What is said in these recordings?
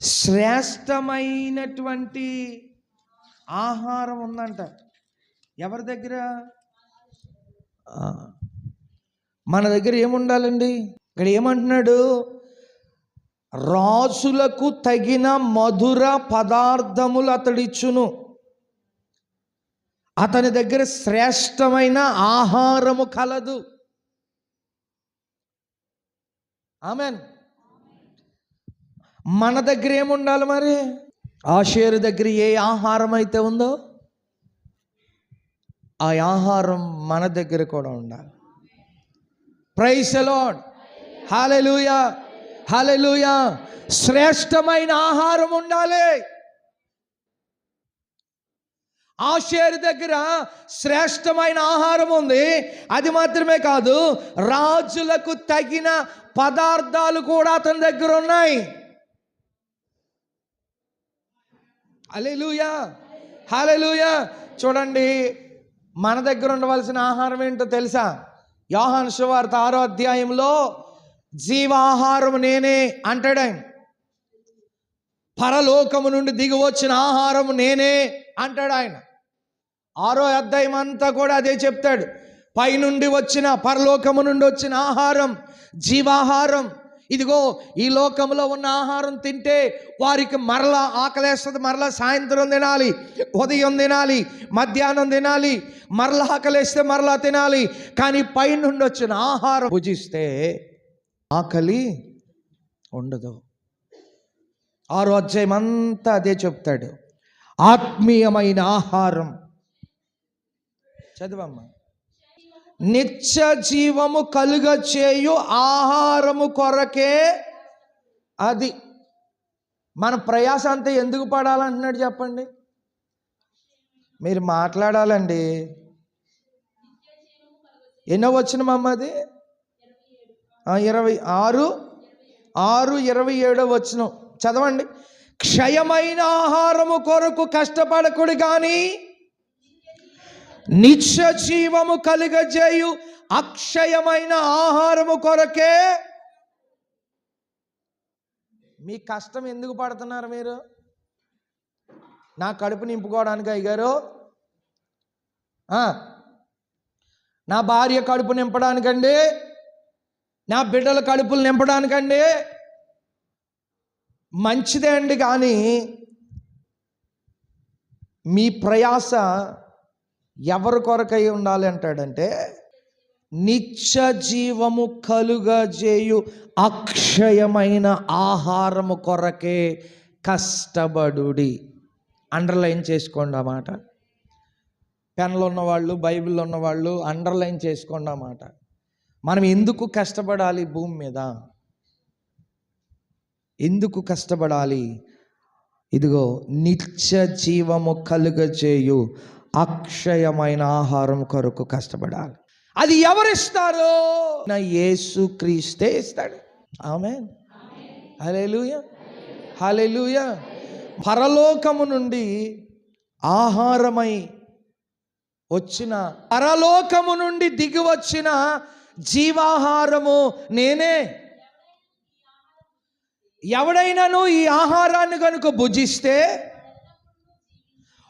శ్రేష్టమైనటువంటి ఆహారం ఉందంట. ఎవరి దగ్గర? మన దగ్గర ఏముండాలండి? ఇక్కడ ఏమంటున్నాడు? రాజులకు తగిన మధుర పదార్థములు అతడిచ్చును. అతని దగ్గర శ్రేష్టమైన ఆహారము కలదు. ఆమెన్. మన దగ్గర ఏముండాలి మరి? ఆషేరు దగ్గర ఏ ఆహారం అయితే ఉందో ఆ ఆహారం మన దగ్గర కూడా ఉండాలి. ప్రైస్ లార్డ్ హాలెలూయా హాలెలూయా శ్రేష్టమైన ఆహారం ఉండాలి. ఆషేరు దగ్గర శ్రేష్టమైన ఆహారం ఉంది. అది మాత్రమే కాదు రాజులకు తగిన పదార్థాలు కూడా అతని దగ్గర ఉన్నాయి. Alleluia hallelujah. చూడండి మన దగ్గర ఉండవలసిన ఆహారం ఏంటో తెలుసా? యోహాన్ సువార్త ఆరో అధ్యాయంలో జీవాహారం నేనే అంటాడు ఆయన. పరలోకము నుండి దిగి వచ్చిన ఆహారం నేనే అంటాడు ఆయన. ఆరో అధ్యాయం అంతా కూడా అదే చెప్తాడు. పైనుండి వచ్చిన పరలోకము నుండి వచ్చిన ఆహారం జీవాహారం. ఇదిగో ఈ లోకంలో ఉన్న ఆహారం తింటే వారికి మరలా ఆకలేస్తుంది మరలా సాయంత్రం తినాలి ఉదయం తినాలి మధ్యాహ్నం తినాలి మరలా ఆకలేస్తే మరలా తినాలి కానీ పైనుండి వచ్చిన ఆహారం భుజిస్తే ఆకలి ఉండదు. ఆరో అధ్యాయం అంతా అదే చెప్తాడు. ఆత్మీయమైన ఆహారం. చదవమ్మా. నిత్య జీవము కలుగ చేయు ఆహారము కొరకే అది. మన ప్రయాస అంతా ఎందుకు పడాలంటున్నాడు చెప్పండి. మీరు మాట్లాడాలండి. ఎన్నో వచ్చిన అది ఇరవై ఆరు ఆరు ఇరవై ఏడో వచ్చిన చదవండి. క్షయమైన ఆహారము కొరకు కష్టపడకుడు కానీ నిత్య జీవము కలుగజేయు అక్షయమైన ఆహారము కొరకే. మీ కష్టం ఎందుకు పడుతున్నారు మీరు? నా కడుపు నింపుకోవడానికి అయ్యారు నా భార్య కడుపు నింపడానికండి. నా బిడ్డల కడుపులు నింపడానికండి. మంచిదే అండి కానీ మీ ప్రయాస ఎవరి కొరకై ఉండాలి అంటాడంటే నిత్య జీవము కలుగజేయు అక్షయమైన ఆహారము కొరకే కష్టపడుడి. అండర్లైన్ చేసుకోండి ఆ మాట. పెన్లో ఉన్నవాళ్ళు బైబిల్లో ఉన్నవాళ్ళు అండర్లైన్ చేసుకోండి ఆ మాట. మనం ఎందుకు కష్టపడాలి భూమి మీద? ఎందుకు కష్టపడాలి? ఇదిగో నిత్య జీవము కలుగజేయు అక్షయమైన ఆహారం కొరకు కష్టపడాలి. అది ఎవరిస్తారు? నా యేసు క్రీస్తే ఇస్తాడు. ఆమె హలెలుయ హలెలుయ పరలోకము నుండి ఆహారమై వచ్చిన పరలోకము నుండి దిగి వచ్చిన జీవాహారము నేనే. ఎవడైనాను ఈ ఆహారాన్ని కనుక భుజిస్తే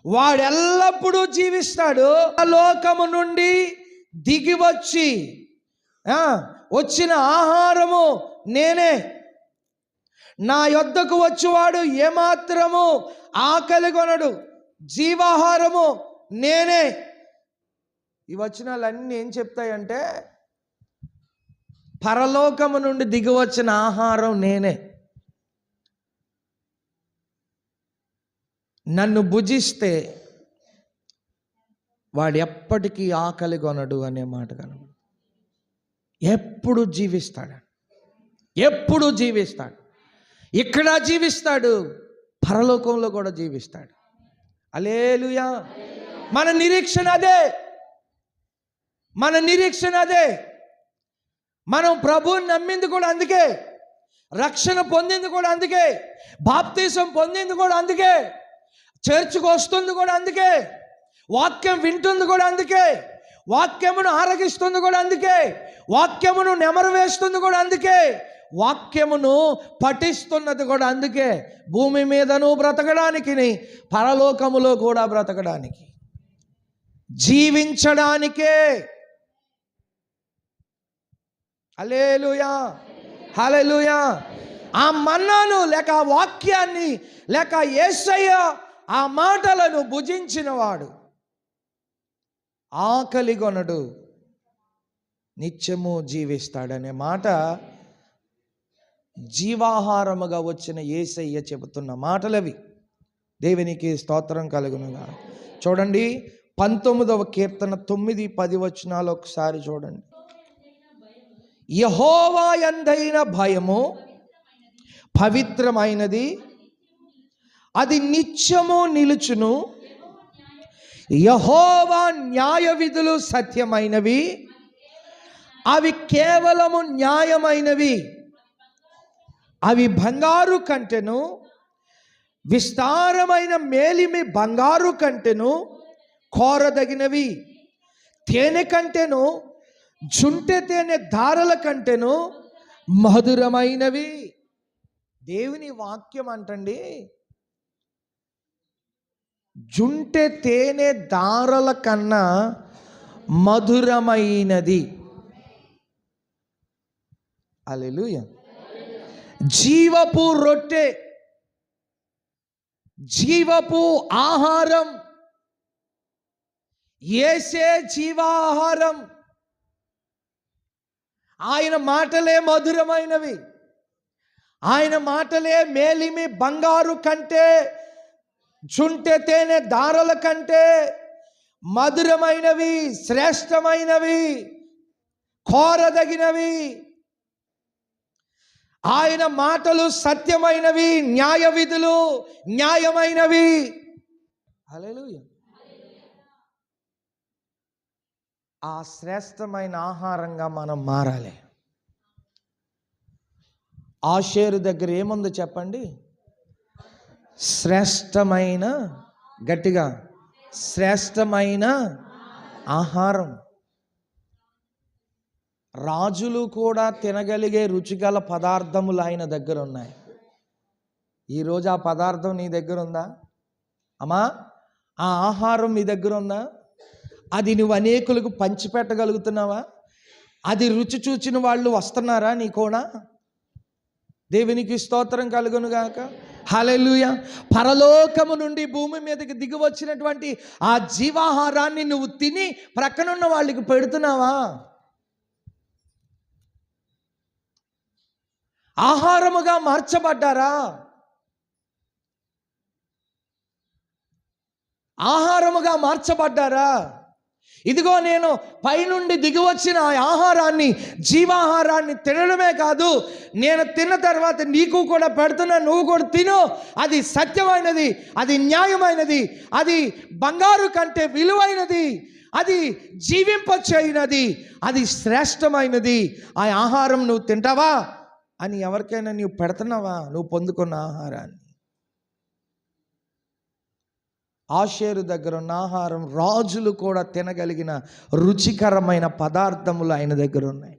వాడెల్లప్పుడూ జీవిస్తాడు. లోకము నుండి దిగి వచ్చి వచ్చిన ఆహారము నేనే. నా యొద్దకు వచ్చేవాడు ఏమాత్రము ఆకలి కొనడు. జీవాహారము నేనే. ఈ వచనాలన్నీ ఏం చెప్తాయంటే పరలోకము నుండి దిగి వచ్చిన ఆహారం నేనే. నన్ను భుజిస్తే వాడు ఎప్పటికీ ఆకలి కొనడు అనే మాట కను ఎప్పుడు జీవిస్తాడు? ఎప్పుడు జీవిస్తాడు? ఇక్కడ జీవిస్తాడు పరలోకంలో కూడా జీవిస్తాడు. అలేలుయా మన నిరీక్షణ అదే. మన నిరీక్షణ అదే. మనం ప్రభువుని నమ్మింది కూడా అందుకే. రక్షణ పొందింది కూడా అందుకే. బాప్తీసం పొందింది కూడా అందుకే. చర్చ్కి వస్తుంది కూడా అందుకే. వాక్యం వింటుంది కూడా అందుకే. వాక్యమును ఆరగిస్తుంది కూడా అందుకే. వాక్యమును నెమరు వేస్తుంది కూడా అందుకే. వాక్యమును పఠిస్తున్నది కూడా అందుకే. భూమి మీదను బ్రతకడానికి పరలోకములో కూడా బ్రతకడానికి. జీవించడానికే. హలేలుయా హలేలుయా ఆ మన్నాను లేక ఆ వాక్యాన్ని లేక ఏసయ్య ఆ మాటలను భుజించినవాడు. ఆకలిగొనడు నిత్యము జీవిస్తాడనే మాట జీవాహారముగా వచ్చిన ఏసయ్య చెబుతున్న మాటలవి. దేవునికి స్తోత్రం కలుగునుగా. చూడండి పంతొమ్మిదవ కీర్తన తొమ్మిది పది వచనాలు ఒకసారి చూడండి. యహోవా ఎందైన భయము పవిత్రమైనది అది నిత్యము నిలుచును. యహోవా న్యాయ విధులు సత్యమైనవి. అవి కేవలము న్యాయమైనవి. అవి బంగారు కంటెను. విస్తారమైన మేలిమి బంగారు కంటెను. కోరదగినవి. తేనె కంటెను. జుంటె తేనె దారల కంటెను. మధురమైనవి. దేవుని వాక్యం అంటండి. జుంటె తేనె దారల కన్నా మధురమైనది. అలెలుయ జీవపు రొట్టె జీవపు ఆహారం ఏసే జీవాహారం. ఆయన మాటలే మధురమైనవి. ఆయన మాటలే మేలిమి బంగారు కంటే జుంటె తేనె దారల కంటే మధురమైనవి శ్రేష్టమైనవి కోరదగినవి. ఆయన మాటలు సత్యమైనవి న్యాయ విధులు న్యాయమైనవి. ఆ శ్రేష్టమైన ఆహారంగా మనం మారాలి. ఆషేరు దగ్గర ఏముందో చెప్పండి? శ్రేష్టమైన గట్టిగా శ్రేష్టమైన ఆహారం. రాజులు కూడా తినగలిగే రుచిగల పదార్థములు ఆయన దగ్గర ఉన్నాయి ఈరోజు ఆ పదార్థం నీ దగ్గర ఉందా అమ్మా ఆ ఆహారం మీ దగ్గర ఉందా అది నువ్వు అనేకులకు పంచిపెట్టగలుగుతున్నావా? అది రుచి చూచిన వాళ్ళు వస్తున్నారా నీ కూడా దేవునికి స్తోత్రం కలుగునుగాక. హలెలుయ పరలోకము నుండి భూమి మీదకి దిగి వచ్చినటువంటి ఆ జీవాహారాన్ని నువ్వు తిని ప్రక్కనున్న వాళ్ళకి పెడుతున్నావా? ఆహారముగా మార్చబడ్డారా? ఆహారముగా మార్చబడ్డారా? ఇదిగో నేను పైనుండి దిగివచ్చిన ఆహారాన్ని జీవాహారాన్ని తినడమే కాదు నేను తిన్న తర్వాత నీకు కూడా పెడుతున్నా నువ్వు కూడా తిను. అది సత్యమైనది అది న్యాయమైనది అది బంగారు కంటే విలువైనది అది జీవింపచేయినది అది శ్రేష్టమైనది. ఆ ఆహారం నువ్వు తింటావా అని ఎవరికైనా నువ్వు పెడుతున్నావా? నువ్వు పొందుకున్న ఆహారాన్ని. ఆషేరు దగ్గర ఉన్న ఆహారం రాజులు కూడా తినగలిగిన రుచికరమైన పదార్థములు ఆయన దగ్గర ఉన్నాయి.